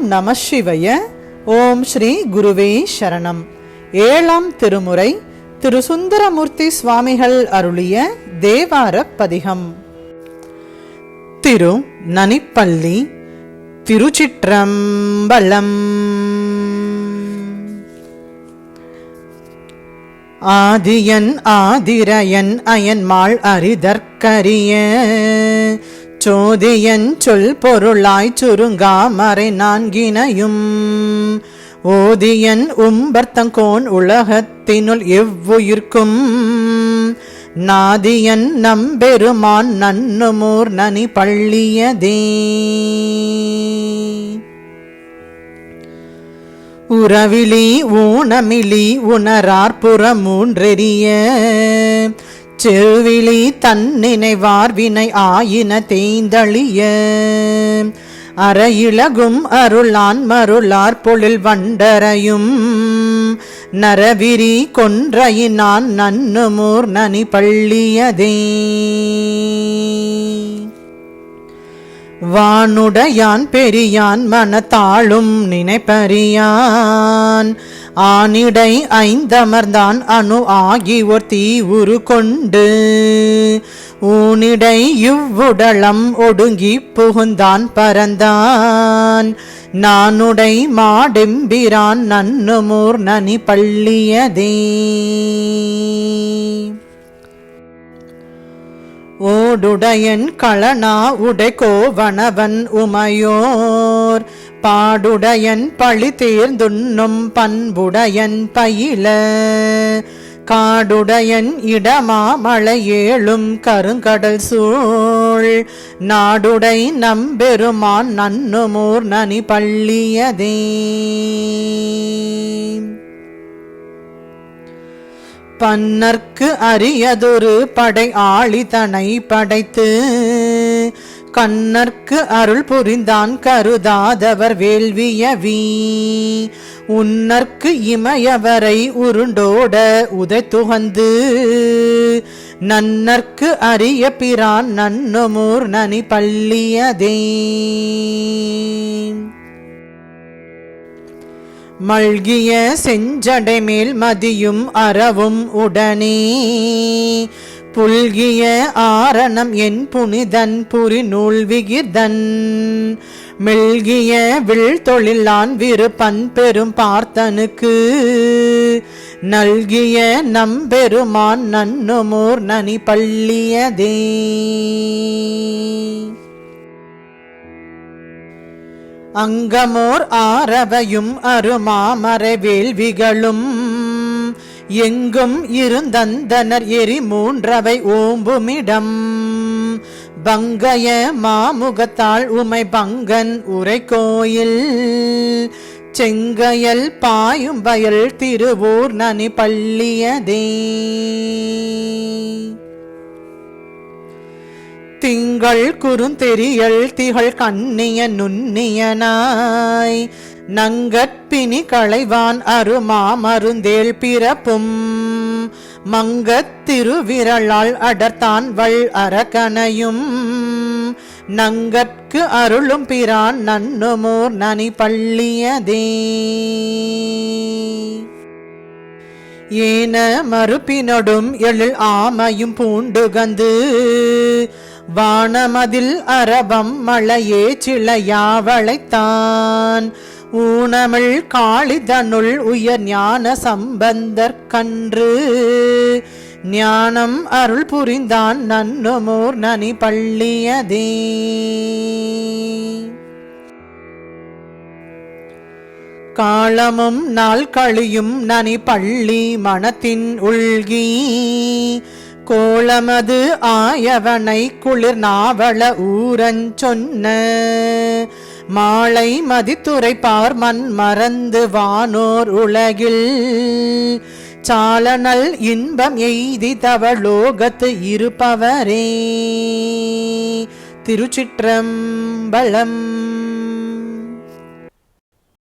ஓம் நம சிவய. ஓம் ஸ்ரீ குருவே சரணம். ஏழாம் திருமுறை திரு சுந்தரமூர்த்தி சுவாமிகள் அருளிய தேவார பதிகம் திரு நனிப்பள்ளி திருச்சிற்றம்பலம். ஆதியன் ஆதிரயன் அயன்மாள் அரிதற்கரிய. சோதியன் சொல் பொருளாய் சுருங்காமறை நான்கினையும். ஓதியன் உம்பர்த்தங்கோன் உலகத்தினுள் எவ்வுயிர்க்கும். நாதியன் நம்பெருமான் நன்னுமூர் நனி பள்ளியதே. உறவிலி ஊனமிலி உணரார்புற மூன்றெறிய செருவிலி தன்னினைவார் வினை ஆயின தேய்ந்தளிய அறையிலகும் அருளான் மருளார் பொழில் வண்டரையும். நரவிரி கொன்றையினான் நன்னுமூர் நனி பள்ளியதே வானுடையான் பெரியான் மனத்தாளும் நினைப்பறியான். ஆனிடை ஐந்தமர்ந்தான் அணு ஆகி ஒரு தீவுரு கொண்டு. ஊனிடை இவ்வுடலம் ஒடுங்கி புகுந்தான் பரந்தான். நானுடை மாடெம்பிரான் நன்னுமூர் நனி பள்ளியதே. ஓடுடையன் களனா உடை கோவணவன் உமையோர் பாடுடையன் பழி தேர்ந்துண்ணும் பண்புடையன் பயில. காடுடையன் இடமா மழையேழும் கருங்கடல் சூழ். நாடுடை நம்பெருமான் நன்னுமூர் நனி பள்ளியதே. பன்னர்க்கு அரியதொரு படை ஆழிதனை படைத்து. கண்ணர்க்கு அருள் புரிந்தான் கருதாதவர் வேள்வியவி உன்னர்க்கு இமயவரை உருண்டோட உதை துகந்து. நன்னர்க்கு அரிய பிரான் நன்னுமூர் நனி பள்ளியதே மல்கிய செஞ்சடைமேல் மதியும் அறவும் உடனே. புல்கிய ஆரணம் என் புனிதன் புரி நூல் மெல்கிய வில் தொழிலான் விருப்பன் பெரும் பார்த்தனுக்கு. நல்கிய நம்பெருமான் நன்னுமோர் நனி பள்ளியதே அங்கமோர் ஆரவையும் அருமா வேள்விகளும். எங்கும் இருந்தந்தனர் எரி மூன்றவை ஓம்புமிடம். பங்கய மாமுகத்தாள் உமை பங்கன் உரை கோயில் செங்கையல் பாயும் வயல் திருவூர் நனி பள்ளியதே திங்கள் குறுந்தெரியல் திகழ் கண்ணிய நுண்ணியனாய். நங்கற்பினி களைவான் அருமா மருந்தேள் பிறப்பும். மங்கத் திருவிரளால் அடர்த்தான் வள் அரக்கனையும். நங்கற்கு அருளும் பிரான் நன்னுமோர் நனி பள்ளியதே ஏன மறுப்பினொடும் எழில் ஆமையும் பூண்டுகந்து. வானமதில் அரபம் மழையே சிளையாவளைத்தான் ஊனமிழ் காளிதனுள் உயர் ஞான சம்பந்தர் கன்று. ஞானம் அருள் புரிந்தான் நன்னுமோர் நனி பள்ளியதே காலமும் நாள் கழியும் நனி பள்ளி மனத்தின் உள்கி. கோலமது ஆயவனை குளிர் நாவள ஊரஞ்சொன்ன மாலை மதித்துரைப்பார் மண் மறந்து வானோர் உலகில். சாலனல் இன்பம் எய்தி தவளோகத்து இருப்பவரே. திருச்சிற்றம்பலம்